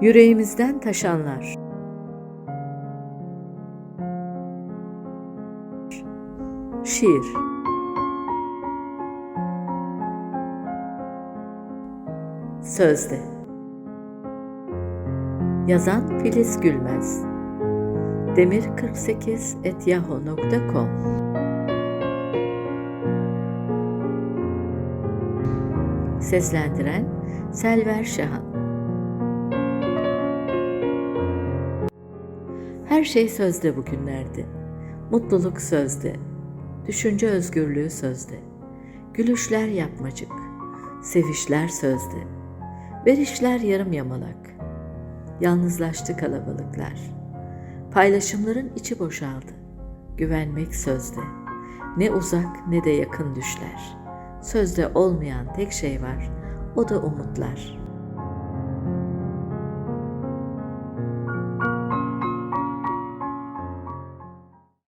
Yüreğimizden taşanlar. Şiir. Sözde. Yazan Filiz Gülmez. Demir48 etyahu.com Seslendiren Selver Şahan Her şey sözde bugünlerde. Mutluluk sözde. Düşünce özgürlüğü sözde. Gülüşler yapmacık. Sevişler sözde. Verişler yarım yamalak. Yalnızlaştı kalabalıklar. Paylaşımların içi boşaldı. Güvenmek sözde. Ne uzak ne de yakın düşler. Sözde olmayan tek şey var. O da umutlar.